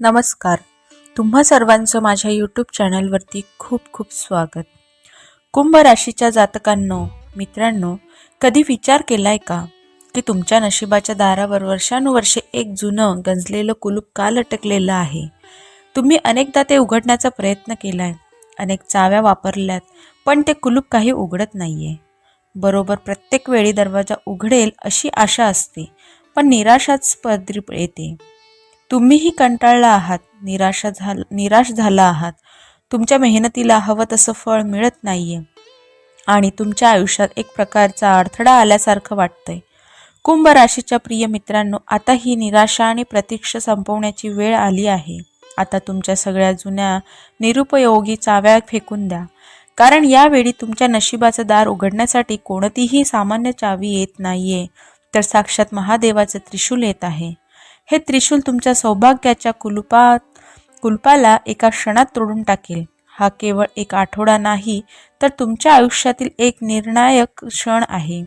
नमस्कार. तुम्हा सर्वांचं माझ्या यूट्यूब चॅनलवरती खूप खूप स्वागत. कुंभ राशीच्या जातकांनो मित्रांनो कधी विचार केलाय का? की तुमच्या नशिबाच्या दारावर वर्षानुवर्षे एक जुनं गंजलेलं कुलूप का लटकलेलं आहे? तुम्ही अनेकदा ते उघडण्याचा प्रयत्न केलाय अनेक चाव्या वापरल्यात पण ते कुलूप काही उघडत नाहीये. बरोबर प्रत्येक वेळी दरवाजा उघडेल अशी आशा असते पण निराशाच पदरी येते. तुम्हीही कंटाळला आहात निराशा झाल निराश झाला आहात. तुमच्या मेहनतीला हवं तसं फळ मिळत नाहीये. आणि तुमच्या आयुष्यात एक प्रकारचा अडथळा आल्यासारखं वाटतंय. कुंभ राशीच्या प्रिय मित्रांनो आता ही निराशा आणि प्रतीक्षा संपवण्याची वेळ आली आहे. आता तुमच्या सगळ्या जुन्या निरुपयोगी चाव्या फेकून द्या. कारण यावेळी तुमच्या नशिबाचं दार उघडण्यासाठी कोणतीही सामान्य चावी येत नाहीये. तर साक्षात महादेवाचं त्रिशूल येत आहे. हे त्रिशूल तुमच्या सौभाग्याच्या कुलुपात कुलपाला एका क्षणात तोडून टाकेल. हा केवळ एक आठवडा नाही तर तुमच्या आयुष्यातील एक निर्णायक क्षण आहे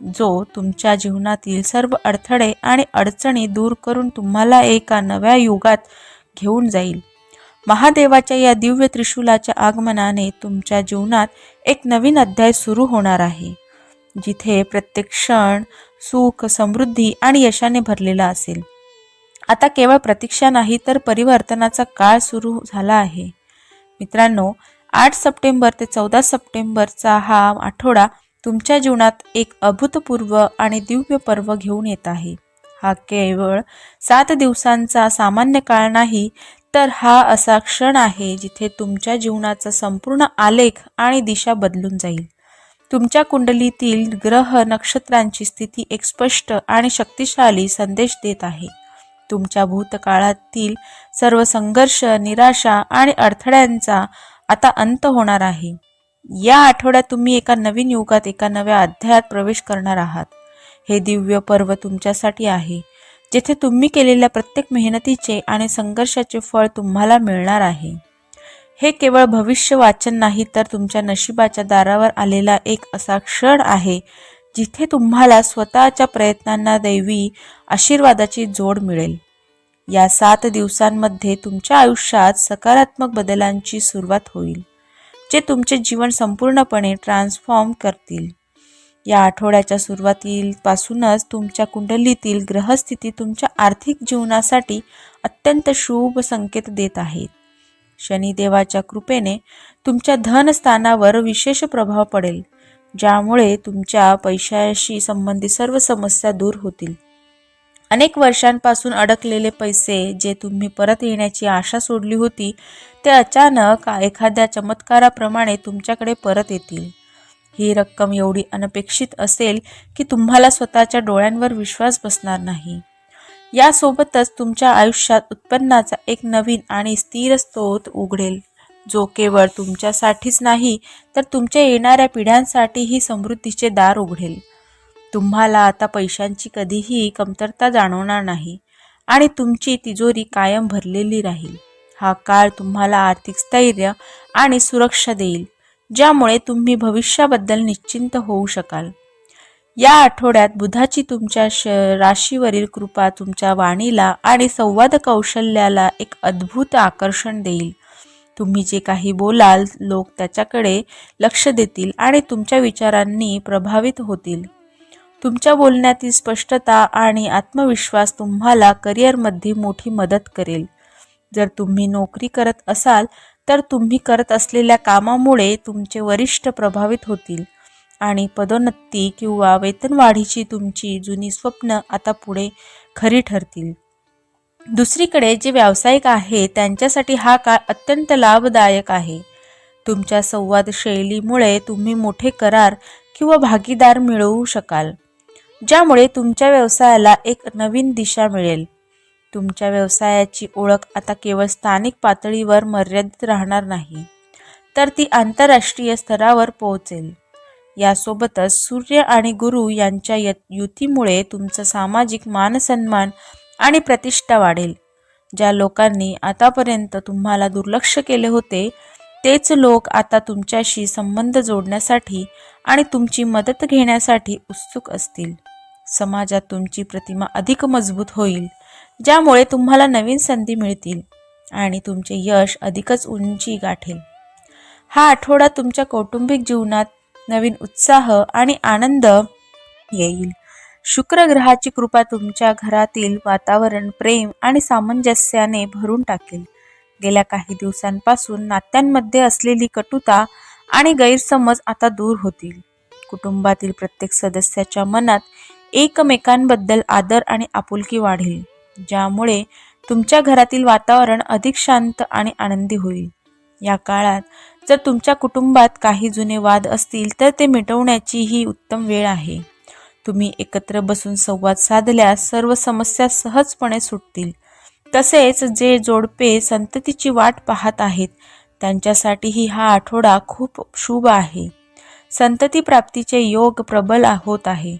जो तुमच्या जीवनातील सर्व अडथळे आणि अडचणी दूर करून तुम्हाला एका नव्या युगात घेऊन जाईल. महादेवाच्या या दिव्य त्रिशूलाच्या आगमनाने तुमच्या जीवनात एक नवीन अध्याय सुरू होणार आहे जिथे प्रत्येक क्षण सुख समृद्धी आणि यशाने भरलेला असेल. आता केवळ प्रतीक्षा नाही तर परिवर्तनाचा काळ सुरू झाला आहे. मित्रांनो आठ सप्टेंबर ते चौदा सप्टेंबरचा हा आठवडा तुमच्या जीवनात एक अभूतपूर्व आणि दिव्य पर्व घेऊन येत आहे. हा केवळ सात दिवसांचा सामान्य काळ नाही तर हा असा क्षण आहे जिथे तुमच्या जीवनाचा संपूर्ण आलेख आणि दिशा बदलून जाईल. तुमच्या कुंडलीतील ग्रह नक्षत्रांची स्थिती एक स्पष्ट आणि शक्तिशाली संदेश देत आहे. तुमच्या भूतकाळातील सर्व संघर्ष निराशा आणि अडथळ्यांचा आता अंत होणार आहे. या आठवड्यात तुम्ही एका नवीन युगात एका नव्या अध्यायात प्रवेश करणार आहात. हे दिव्य पर्व तुमच्यासाठी आहे जेथे तुम्ही केलेल्या प्रत्येक मेहनतीचे आणि संघर्षाचे फळ तुम्हाला मिळणार आहे. हे केवळ भविष्य वाचन नाही तर तुमच्या नशिबाच्या दारावर आलेला एक असा क्षण आहे जिथे तुम्हाला स्वतःच्या प्रयत्नांना दैवी आशीर्वादाची जोड मिळेल. या सात दिवसांमध्ये तुमच्या आयुष्यात सकारात्मक बदलांची सुरुवात होईल जे तुमचे जीवन संपूर्णपणे ट्रान्सफॉर्म करतील. या आठवड्याच्या सुरुवातीपासूनच तुमच्या कुंडलीतील ग्रहस्थिती तुमच्या आर्थिक जीवनासाठी अत्यंत शुभ संकेत देत आहेत. शनिदेवाच्या कृपेने तुमच्या धनस्थानावर विशेष प्रभाव पडेल. ज्यामुळे तुमच्या पैशाशी संबंधित सर्व समस्या दूर होतील. अनेक वर्षांपासून अडकलेले पैसे जे तुम्ही परत येण्याची आशा सोडली होती ते अचानक एखाद्या चमत्काराप्रमाणे तुमच्याकडे परत येतील. ही रक्कम एवढी अनपेक्षित असेल की तुम्हाला स्वतःच्या डोळ्यांवर विश्वास बसणार नाही. यासोबतच तुमच्या आयुष्यात उत्पन्नाचा एक नवीन आणि स्थिर स्रोत उघडेल. जो केवळ तुमच्यासाठीच नाही तर तुमच्या येणाऱ्या पिढ्यांसाठीही समृद्धीचे दार उघडेल. तुम्हाला आता पैशांची कधीही कमतरता जाणवणार नाही आणि तुमची तिजोरी कायम भरलेली राहील. हा काळ तुम्हाला आर्थिक स्थैर्य आणि सुरक्षा देईल ज्यामुळे तुम्ही भविष्याबद्दल निश्चिंत होऊ शकाल. या आठवड्यात बुधाची तुमच्या श राशीवरील कृपा तुमच्या वाणीला आणि संवाद कौशल्याला एक अद्भुत आकर्षण देईल. तुम्ही जे काही बोलाल लोक त्याच्याकडे लक्ष देतील आणि तुमच्या विचारांनी प्रभावित होतील. तुमच्या बोलण्यातील स्पष्टता आणि आत्मविश्वास तुम्हाला करिअरमध्ये मोठी मदत करेल. जर तुम्ही नोकरी करत असाल तर तुम्ही करत असलेल्या कामामुळे तुमचे वरिष्ठ प्रभावित होतील आणि पदोन्नती किंवा वेतनवाढीची तुमची जुनी स्वप्न आता पुढे खरी ठरतील. दुसरीकडे जे व्यावसायिक आहे त्यांच्यासाठी हा काळ अत्यंत लाभदायक आहे. तुमच्या संवाद शैलीमुळे तुम्ही मोठे करार किंवा भागीदार मिळवू शकाल ज्यामुळे तुमच्या व्यवसायाला एक नवीन दिशा मिळेल. तुमच्या व्यवसायाची ओळख आता केवळ स्थानिक पातळीवर मर्यादित राहणार नाही तर ती आंतरराष्ट्रीय स्तरावर पोहोचेल. यासोबतच सूर्य आणि गुरु यांच्या य युतीमुळे तुमचा सामाजिक मानसन्मान आणि प्रतिष्ठा वाढेल. ज्या लोकांनी आतापर्यंत तुम्हाला दुर्लक्ष केले होते तेच लोक आता तुमच्याशी संबंध जोडण्यासाठी आणि तुमची मदत घेण्यासाठी उत्सुक असतील. समाजात तुमची प्रतिमा अधिक मजबूत होईल ज्यामुळे तुम्हाला नवीन संधी मिळतील आणि तुमचे यश अधिकच उंची गाठेल. हा आठवडा तुमच्या कौटुंबिक जीवनात नवीन उत्साह आणि आनंद येईल. शुक्र ग्रहाची कृपा तुमच्या घरातील वातावरण प्रेम आणि सामंजस्याने भरून टाकेल. गेल्या काही दिवसांपासून नात्यांमध्ये असलेली कटुता आणि गैरसमज आता दूर होतील. कुटुंबातील प्रत्येक सदस्याच्या मनात एकमेकांबद्दल आदर आणि आपुलकी वाढेल ज्यामुळे तुमच्या घरातील वातावरण अधिक शांत आणि आनंदी होईल. या काळात जर तुमच्या कुटुंबात काही जुने वाद असतील तर ते मिटवण्याची ही उत्तम वेळ आहे. तुम्ही एकत्र बसून संवाद साधल्यास सर्व समस्या सहजपणे सुटतील. तसेच जे जोडपे संततीची वाट पाहत आहेत त्यांच्यासाठीही हा आठवडा खूप शुभ आहे. संतती प्राप्तीचे योग प्रबल होत आहे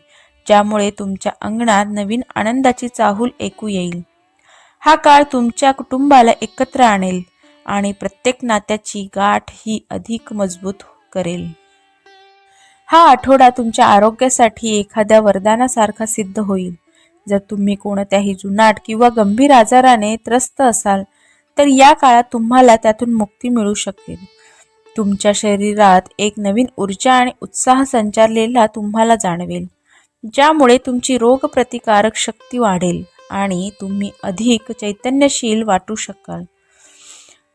ज्यामुळे तुमच्या अंगणात नवीन आनंदाची चाहूल ऐकू येईल. हा काळ तुमच्या कुटुंबाला एकत्र आणेल आणि प्रत्येक नात्याची गाठ ही अधिक मजबूत करेल. हा आठवडा तुमच्या आरोग्यासाठी एखाद्या वरदानासारखा सिद्ध होईल. जर तुम्ही कोणत्याही जुनाट किंवा गंभीर आजाराने त्रस्त असाल तर या काळात तुम्हाला त्यातून मुक्ती मिळू शकेल. तुमच्या शरीरात एक नवीन ऊर्जा आणि उत्साह संचारलेला तुम्हाला जाणवेल ज्यामुळे तुमची रोगप्रतिकारक शक्ती वाढेल आणि तुम्ही अधिक चैतन्यशील वाटू शकाल.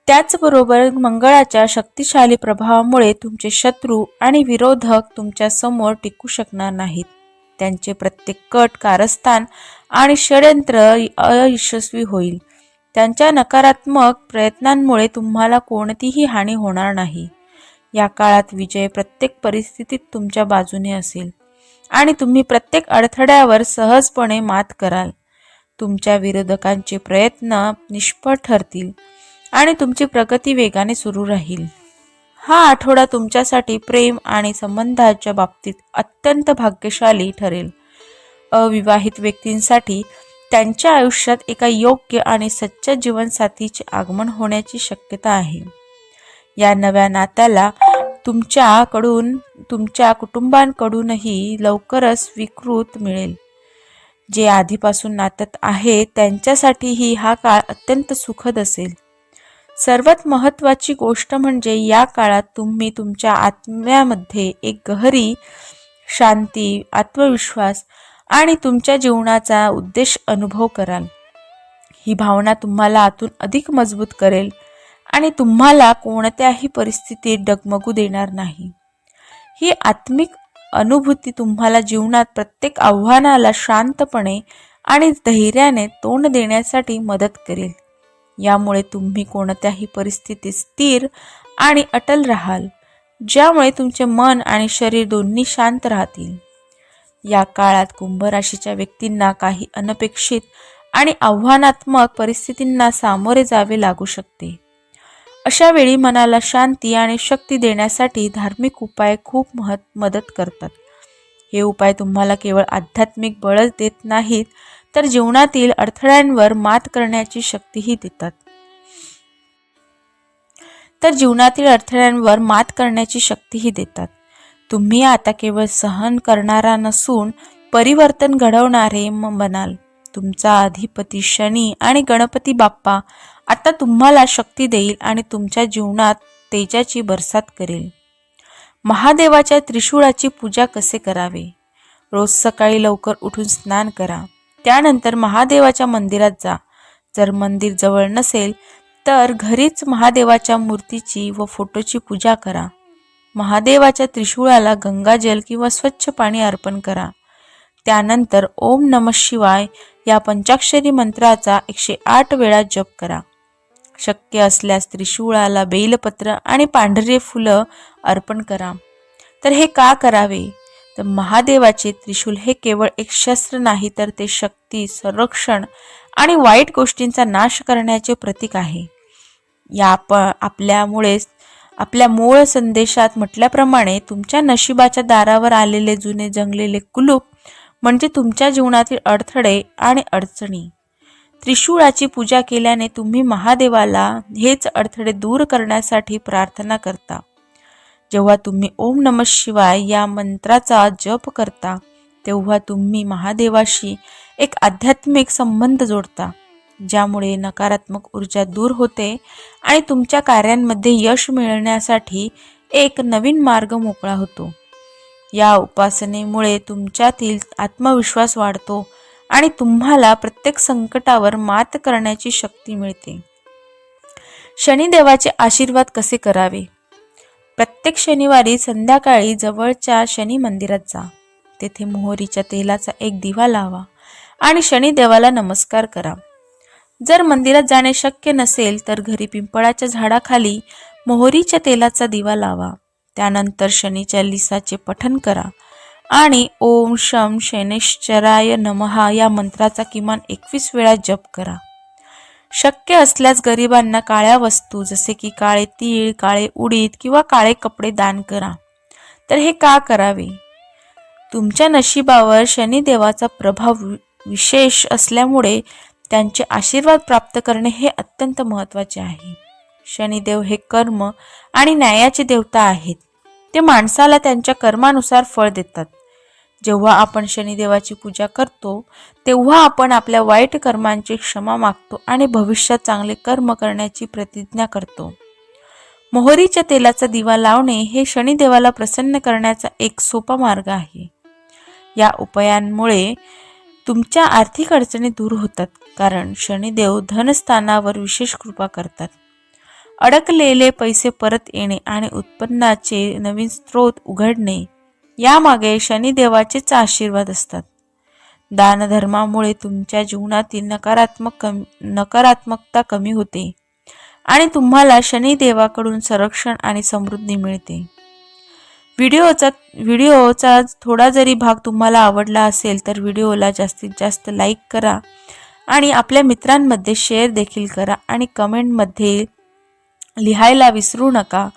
त्याचबरोबर मंगळाच्या शक्तिशाली प्रभावामुळे तुमचे शत्रू आणि विरोधक तुमच्यासमोर टिकू शकणार नाहीत. त्यांचे प्रत्येक कट कारस्थान आणि षडयंत्र अयशस्वी होईल. त्यांच्या नकारात्मक प्रयत्नांमुळे तुम्हाला कोणतीही हानी होणार नाही. या काळात विजय प्रत्येक परिस्थितीत तुमच्या बाजूने असेल आणि तुम्ही प्रत्येक अडथळ्यावर सहजपणे मात कराल. तुमच्या विरोधकांचे प्रयत्न निष्फळ ठरतील. आणि तुमची प्रगती वेगाने सुरू राहील. हा आठवडा तुमच्यासाठी प्रेम आणि संबंधाच्या बाबतीत अत्यंत भाग्यशाली ठरेल. अविवाहित व्यक्तींसाठी त्यांच्या आयुष्यात एका योग्य आणि सच्च्या जीवनसाथीचे आगमन होण्याची शक्यता आहे. या नव्या नात्याला तुमच्याकडून तुमच्या कुटुंबांकडूनही लवकरच स्वीकृत मिळेल. जे आधीपासून नात्यात आहे त्यांच्यासाठीही हा काळ अत्यंत सुखद असेल. सर्वात महत्त्वाची गोष्ट म्हणजे या काळात तुम्ही तुमच्या आत्म्यामध्ये एक गहरी शांती आत्मविश्वास आणि तुमच्या जीवनाचा उद्देश अनुभव कराल. ही भावना तुम्हाला आतून अधिक मजबूत करेल आणि तुम्हाला कोणत्याही परिस्थितीत डगमगू देणार नाही. ही आत्मिक अनुभूती तुम्हाला जीवनात प्रत्येक आव्हानाला शांतपणे आणि धैर्याने तोंड देण्यासाठी मदत करेल. यामुळे तुम्ही कोणत्याही परिस्थितीत स्थिर आणि अटल राहाल ज्यामुळे तुमचे मन आणि शरीर दोन्ही शांत राहतील. या काळात कुंभ राशीच्या व्यक्तींना काही अनपेक्षित आणि आव्हानात्मक परिस्थितींना सामोरे जावे लागू शकते. अशा वेळी मनाला शांती आणि शक्ती देण्यासाठी धार्मिक उपाय खूप महत् मदत करतात. हे उपाय तुम्हाला केवळ आध्यात्मिक बळच देत नाहीत तर जीवनातील अडथळ्यांवर मात करण्याची शक्तीही देतात. तर जीवनातील अडथळ्यांवर मात करण्याची शक्तीही देतात. तुम्ही आता केवळ सहन करणारा नसून परिवर्तन घडवणारे बनाल तुमचा अधिपती शनी आणि गणपती बाप्पा आता तुम्हाला शक्ती देईल आणि तुमच्या जीवनात तेजाची बरसात करेल. महादेवाच्या त्रिशूळाची पूजा कसे करावे? रोज सकाळी लवकर उठून स्नान करा. त्यानंतर महादेवाच्या मंदिरात जा. जर मंदिर जवळ नसेल तर घरीच महादेवाच्या मूर्तीची व फोटोची पूजा करा. महादेवाच्या त्रिशूळाला गंगाजल किंवा स्वच्छ पाणी अर्पण करा. त्यानंतर ओम नम शिवाय या पंचाक्षरी मंत्राचा एकशे आठ वेळा जप करा. शक्य असल्यास त्रिशूळाला बेलपत्र आणि पांढरे फुलं अर्पण करा. तर हे का करावे? तर महादेवाचे त्रिशूल हे केवळ एक शस्त्र नाही तर ते शक्ती संरक्षण आणि वाईट गोष्टींचा नाश करण्याचे प्रतीक आहे. या प आपल्यामुळेच आपल्या मूळ संदेशात म्हटल्याप्रमाणे तुमच्या नशिबाच्या दारावर आलेले जुने जंगलेले कुलूप म्हणजे तुमच्या जीवनातील अडथळे आणि अडचणी त्रिशूळाची पूजा केल्याने तुम्ही महादेवाला हेच अडथळे दूर करण्यासाठी प्रार्थना करता. जेव्हा तुम्ही ओम नम शिवाय या मंत्राचा जप करता तेव्हा तुम्ही महादेवाशी एक आध्यात्मिक संबंध जोडता ज्यामुळे नकारात्मक ऊर्जा दूर होते आणि तुमच्या कार्यांमध्ये यश मिळण्यासाठी एक नवीन मार्ग मोकळा होतो. या उपासनेमुळे तुमच्यातील आत्मविश्वास वाढतो आणि तुम्हाला प्रत्येक संकटावर मात करण्याची शक्ती मिळते. शनिदेवाचे आशीर्वाद कसे करावे? प्रत्येक शनिवारी संध्याकाळी जवळच्या शनी मंदिरात जा. तेथे मोहरीच्या तेलाचा एक दिवा लावा आणि शनिदेवाला नमस्कार करा. जर मंदिरात जाणे शक्य नसेल तर घरी पिंपळाच्या झाडाखाली मोहरीच्या तेलाचा दिवा लावा. त्यानंतर शनीच्या लिसाचे पठन करा. आणि ओम शम शनेश्चराय नमहा या मंत्राचा किमान एकवीस वेळा जप करा. शक्य असल्यास गरिबांना काळ्या वस्तू जसे की काळे तीळ काळे उडीद किंवा काळे कपडे दान करा. तर हे का करावे? तुमच्या नशिबावर शनिदेवाचा प्रभाव वि- विशेष असल्यामुळे त्यांचे आशीर्वाद प्राप्त करणे हे अत्यंत महत्त्वाचे आहे. शनिदेव हे कर्म आणि न्यायाचे देवता आहेत. ते माणसाला त्यांच्या कर्मानुसार फळ देतात. जेव्हा आपण शनिदेवाची पूजा करतो तेव्हा आपण आपल्या वाईट कर्मांची क्षमा मागतो आणि भविष्यात चांगले कर्म करण्याची प्रतिज्ञा करतो. मोहरीच्या तेलाचा दिवा लावणे हे शनिदेवाला प्रसन्न करण्याचा एक सोपा मार्ग आहे. या उपायांमुळे तुमच्या आर्थिक अडचणी दूर होतात कारण शनिदेव धनस्थानावर विशेष कृपा करतात. अडकलेले पैसे परत येणे आणि उत्पन्नाचे नवीन स्रोत उघडणे यामागे शनिदेवाचेच आशीर्वाद असतात. दानधर्मामुळे तुमच्या जीवनातील नकारात्मक कम नकारात्मकता कमी होते आणि तुम्हाला शनिदेवाकडून संरक्षण आणि समृद्धी मिळते. व्हिडिओचा व्हिडिओचा थोडा जरी भाग तुम्हाला आवडला असेल तर व्हिडिओला जास्तीत जास्त लाईक करा आणि आपल्या मित्रांमध्ये शेअर देखील करा आणि कमेंटमध्ये लिहायला विसरू नका.